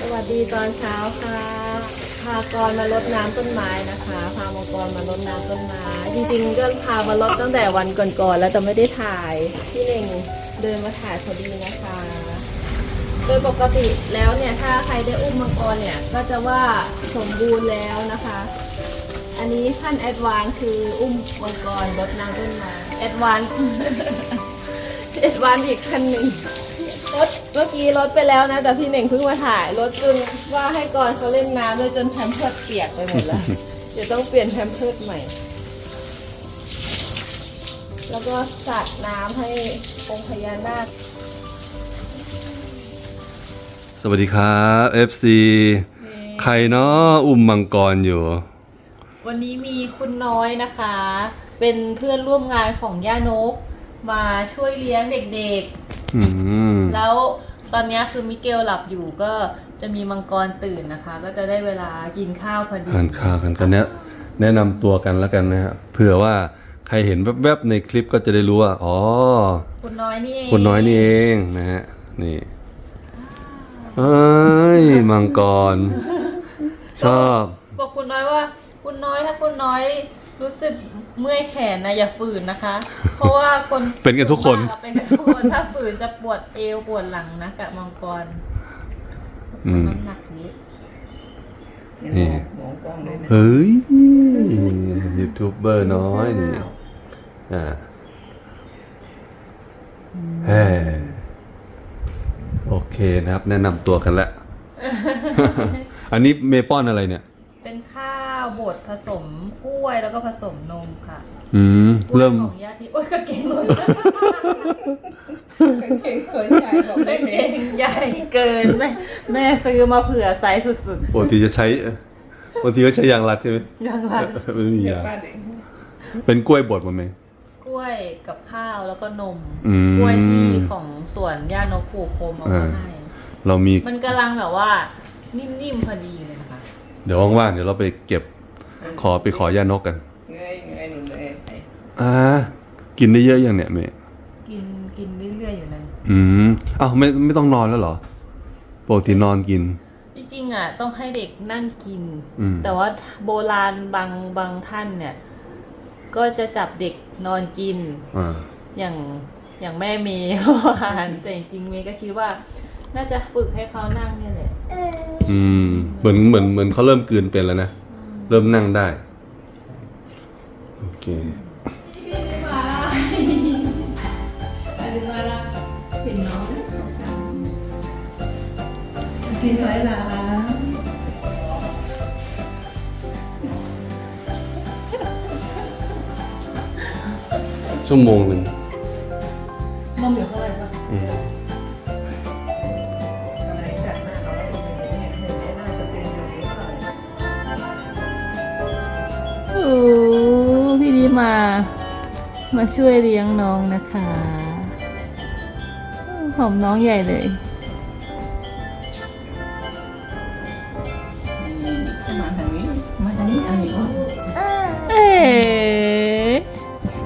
สวัสดีตอนเช้าค่ะ พากรมารดน้ำต้นไม้นะคะ พามังกรมารดน้ำต้นไม้ จริงๆก็พามารดตั้งแต่วันก่อนๆแล้วแต่ไม่ได้ถ่าย พี่เน่งเดินมาถ่ายพอดีนะคะ โดยปกติแล้วเนี่ยถ้าใครได้อุ้มมังกรเนี่ยก็จะว่าสมบูรณ์แล้วนะคะ อันนี้ท่านแอดวานคืออุ้มมังกรรดน้ำต้นไม้แอดวาน แอดวานอีกคันหนึ่งรถเมื่อกี้รถไปแล้วนะ แต่พี่เน่งเพิ่งมาถ่ายรถจนว่าให้ก่อนเขาเล่นน้ำเลยจนแพมเพิร์ดเปียกไปหมดแล้ว เดี๋ยวต้องเปลี่ยนแพมเพิร์ดใหม่ แล้วก็สาดน้ำให้องค์พญานาคสวัสดีครับ FC ใครเนาะอุ้มมังกรอยู่ วันนี้มีคุณน้อยนะคะ เป็นเพื่อนร่วมงานของย่านก มาช่วยเลี้ยงเด็กอืมๆ แล้วตอนนี้คือมิเกลหลับอยู่ก็จะมีมังกรตื่นนะคะ ก็จะได้เวลากินข้าวพอดีทานข้าวกันกันเนี้ยแนะนำตัวกันแล้วกันนะฮะเผื่อว่าใครเห็นแวบๆในคลิปก็จะได้รู้ว่า อ๋อ คุณน้อยนี่เองคุณน้อยนี่เองนะฮะ นี่เอ้ยมังกร ชอบ บอกคุณน้อยว่า คุณน้อยถ้าคุณน้อย รู้สึกเมื่อยแขนนะอย่าฝืนนะคะ เพราะว่าคนเป็นกันทุกคนเป็นกันทุกคนถ้าฝืนจะปวดเอวปวดหลังนะกับมังกรอืมน้ำหนักเยอะนี่มองกล้องเลยนะเฮ้ยยูทูบเบอร์น้อยนี่อ่าเฮ้โอเคนะครับ แนะนำตัวกันแล้ว อันนี้เมปอนอะไรเนี่ย เป็นข้าว บดผสมกล้วยแล้วก็ผสมนมค่ะอืมกล้วยเริ่มของญาติโอ้ยกางเกงหล่นกางเกงเคยใส่บอกไม่กางเกเป็นงใหญ่เกินแม่แม่ซื้อมาเผื่อไซส์สุดปกติจะใช้บางทีก็ใช้ยางรัดใช่ไหมๆอย่างไรไม่มีเดี๋ยวยางป้าเด็กเป็นกล้วยบดมั้ยไหม กล้วยกับข้าวแล้วก็นมอืมกล้วยที่ของสวนย่านกปู่โคมเอามาอ่าให้ เรามี มันกำลังแบบว่า นิ่มๆพอดีเลยนะคะ เดี๋ยวว่างๆเดี๋ยวเราไปเก็บ ขอไปขอย่านกกันเงยเงยหนุนเลยไอ้อ่ากินได้เยอะอย่างเนี่ยเมย์กินกินเรื่อยๆอยู่นะอืมอ้าวไม่ไม่ต้องนอนแล้วเหรอปกตินอนกิน จริงๆอะต้องให้เด็กนั่งกิน อืม แต่ว่าโบราณบางบางท่านเนี่ย ก็จะจับเด็กนอนกิน อ่า อย่างอย่างแม่เมย์เมื่อวานแต่จริงๆเมย์ก็คิดว่า น่าจะฝึกให้เขานั่งเนี่ยแหละอืมเหมือนเหมือนเหมือนเขาเริ่มกลืนเป็นแล้วนะ เริ่มนั่งได้ โอเคที่น้อยละชั่วโมงหนึ่ง มาช่วยเลี้ยงน้องนะคะ หอมน้องใหญ่เลย มาทางนี้ มาทางนี้อันนี้ก่อนเอ๋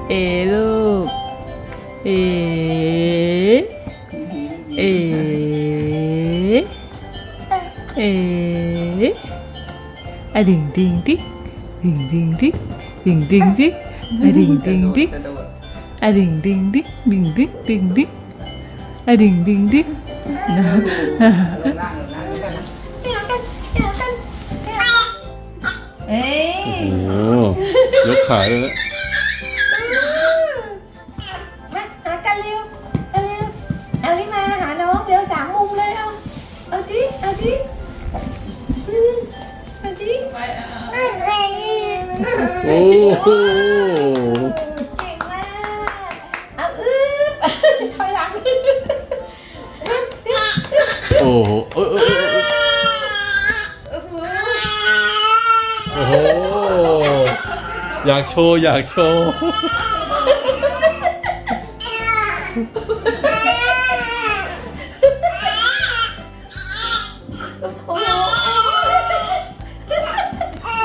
เอ๋ลูก เอ๋เอ๋เอ๋อะดิ่งดิ่งดิ๊กดิ่งดิ่งดิ๊กดิ่งดิ่งดิ๊กอะดิ่งดิ่งดิ๊ก กระโดดอะดิ่งดิ่งดิ๊กดิ่งดิ๊ก โอ้โหเออเออเออโอ้โหโอ้โห อยากโชว์ อยากโชว์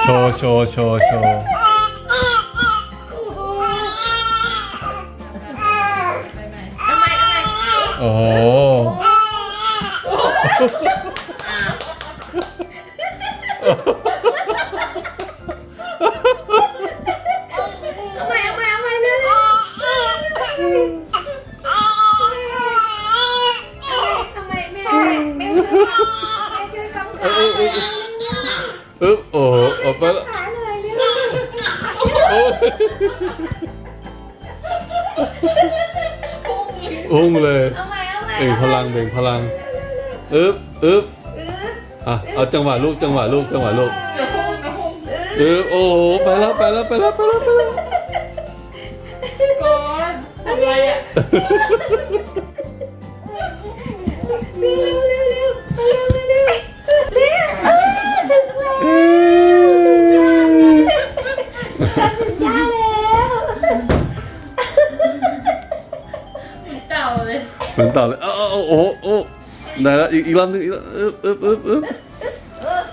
โชว์ โชว์ โชว์ โชว์เอาใหม่เอาใหม่โอ้โห เอาใหม่เอาใหม่เอาใหม่เลยทำไมแม่แม่ช่วยแม่ช่วยกำขาอึ๊บโอ้โหออกไปแล้วขาหน่อยเร็วโอ้ยอุ้งเลย เอาใหม่เอาใหม่เบ่งพลังเบ่งพลัง อึ๊บอึ๊บเอออะเอาจังหวะลูกจังหวะลูกจังหวะลูกกระพุ้งกระพุ้งอึ๊บโอ้โหไปแล้วไปแล้วไปแล้วไปแล้วไปแล้วก่อนอะไรอะเร็วเร็วเร็วเร็วเร็วเร็วเร็วเออถึงแล้วถึงยาแล้วเต่าเลยเหมือนต่อเลยเอาเอาเอาโอ้โหโอ้ ได้แล้วอีกอีกรอบหนึงอีกรอบอึ๊บอึ๊บอึ๊บอึ๊บ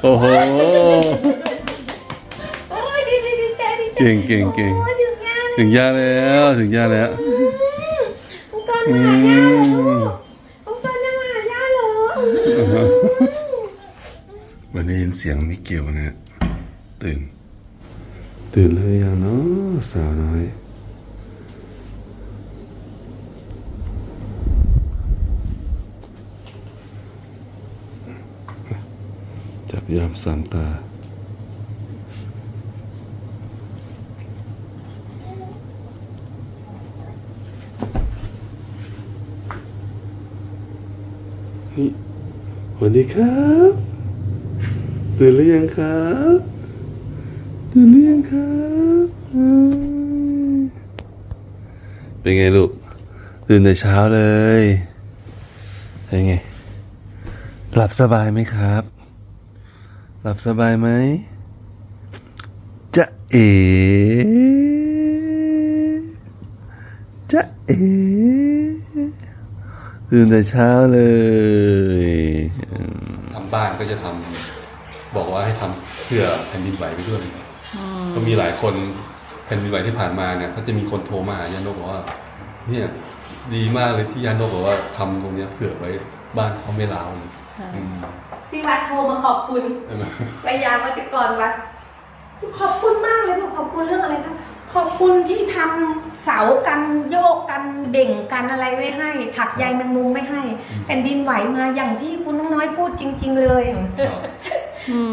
โอ้โห โอ้ยดีดีดีใจดีใจเก่งเก่งเก่ง โอ้ยถึงยาแล้วถึงยาแล้วถึงยาแล้ว องค์กรอืมาหายาเหรอมองค์กรจะมาหายาเหรอวันนี้ยินเสียงมิเกลนะฮะตื่น ตื่นเลยยังเนาะสาวน้อ ยามสามตาเฮ้ยสวัสดีครับ ตื่นหรือยังครับ ตื่นหรือยังครับ เป็นไงลูก ตื่นแต่เช้าเลย เป็นไง หลับสบายไหมครับ หลับสบายไหมจะเอ๋จะเอ๋ตื่นแต่เช้าเลยทำบ้านก็จะทำบอกว่าให้ทำเพื่อแผ่นดินไหวไปด้วยก็มีหลายคนแผ่นดินไหวที่ผ่านมาเนี่ยเขาจะมีคนโทรมาหายานกบอกว่า เนี่ยดีมากเลยที่ยานกบอกว่าทำตรงเนี้ยเผื่อไว้บ้านเขาไม่ร้าวเลยอืม ที่วัดโทรมาขอบคุณใช่ไหมพยายามวัจกรวัด ขอบคุณมากเลยบอกขอบคุณเรื่องอะไรคะขอบคุณที่ทำเสากันโยกกันเบ่งกันอะไรไว้ให้ถักใยแมงมุมไม่ให้แผ่นดินไหวมาอย่างที่คุณน้องน้อยพูดจริง ๆ เลย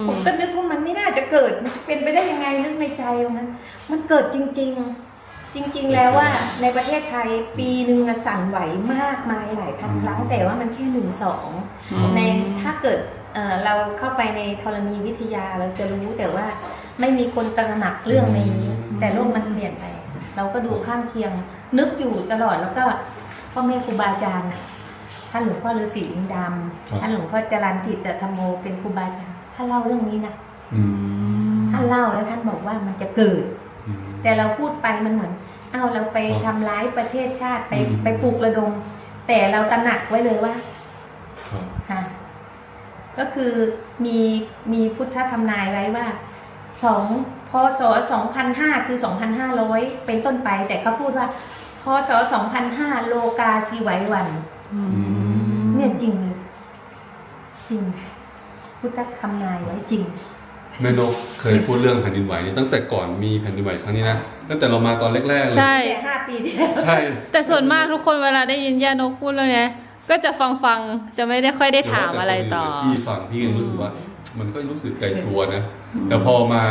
ผมก็นึกว่ามันไม่น่าจะเกิดมันจะเป็นไปได้ยังไงนึกในใจตรงนั้นมันเกิดจริง ๆ จริงๆ แล้วว่าในประเทศไทยปีหนึ่งอะสั่นไหวมากมายหลายพันครั้ง แต่ว่ามันแค่หนึ่งสองในถ้าเกิดเอ่อเราเข้าไปในธรณีวิทยาเราจะรู้แต่ว่าไม่มีคนตระหนักเรื่องนี้ แต่โลกมันเปลี่ยนไป เราก็ดูข้างเคียง นึกอยู่ตลอดแล้วก็พ่อแม่ครูบาอาจารย์ท่านหลวงพ่อฤาษีลิงดำท่านหลวงพ่อจรันติตธรรมโมเป็นครูบาอาจารย์ท่านเล่าเรื่องนี้นะ อืม ท่านเล่าแล้วท่านบอกว่ามันจะเกิดอืม แต่เราพูดไปมันเหมือน เอ้าเราไปครับทำร้ายประเทศชาติไปอืมไปปลุกระดม แต่เราตระหนักไว้เลยว่าครับค่ะก็คือมีมีพุทธธรรมนายไว้ว่าสองพศสองพันห้าคือสองพันห้าร้อยเป็นต้นไป แต่เขาพูดว่าพศสองพันห้าโลกาชีไว้วันอืมเนี่ยจริงเลยจริง พุทธธรรมนายไว้จริง แม่นกเคยพูดเรื่องแผ่นดินไหวนี่ตั้งแต่ก่อนมีแผ่นดินไหวครั้งนี้นะตั้งแต่เรามาตอนแรกๆเลยใช่ แต่ห้าปีที่แล้วใช่แต่ส่วนมากทุกคนเวลาได้ยินย่านกพูดเรื่องเนี้ยก็จะฟังฟังๆจะไม่ได้ค่อยได้ถามอะไรต่อ พี่ฟังพี่ก็รู้สึกว่า มันก็รู้สึกไกลตัวนะแต่พอมา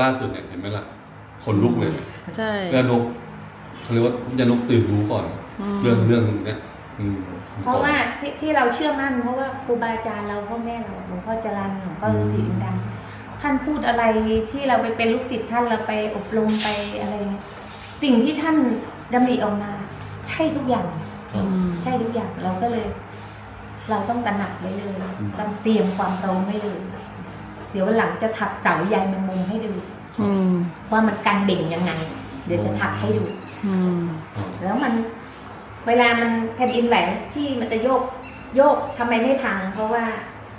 ล่าสุดเนี่ยเห็นไหมล่ะคนลุกเลยเนี่ย ใช่ ยานกเขาเรียกว่ายานกตื่นรู้ก่อนนะอืม เรื่องเรื่องเนี้ยอืมเพราะว่าที่ที่เราเชื่อมั่นเพราะว่าครูบาอาจารย์เราพ่อแม่เราหลวงพ่อจรันหลวงพ่อฤาษีลิงดำ ท่านพูดอะไรที่เราไปเป็นลูกศิษย์ท่านเราไปอบรมไปอะไรเนี่ยสิ่งที่ท่านดำริออกมา ใช่ทุกอย่างครับใช่ทุกอย่างเราก็เลย เราต้องตระหนักไว้เลยต้องเตรียมความพร้อมไว้เลยเดี๋ยววันหลังจะถักเสาใยแมงมุมให้ดู อืม ว่ามันกันเบ่งยังไง เดี๋ยวจะถักให้ดู อืม แล้วมันเวลามันแผ่นดินไหวที่มันจะโยกโยกทำไมไม่พัง เพราะว่า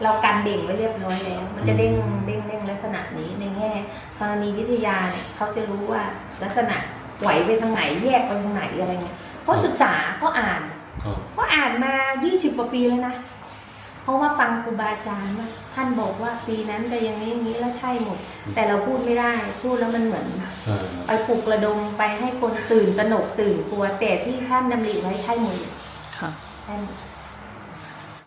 เรากันเด่งไว้เรียบร้อยแล้ว มันจะเด้งเด้งเด้งลักษณะนี้ในแง่ธรณีวิทยาเนี่ยเขาจะรู้ว่าลักษณะไหวไปทางไหนแยกไปทางไหนอะไรเงี้ยเพราะศึกษาเพราะอ่านอครับก็อ่านมา 20 กว่าปีแล้วนะ เพราะว่าฟังครูบาอาจารย์ว่าท่านบอกว่าปีนั้นจะอย่างนี้อย่างนี้แล้วใช่หมด แต่เราพูดไม่ได้พูดแล้วมันเหมือนใช่ครับไปปลุกระดมไปให้คนตื่นตระหนกตื่นกลัวแต่ที่ท่านดำริไว้ใช่หมดค่ะใช่หมด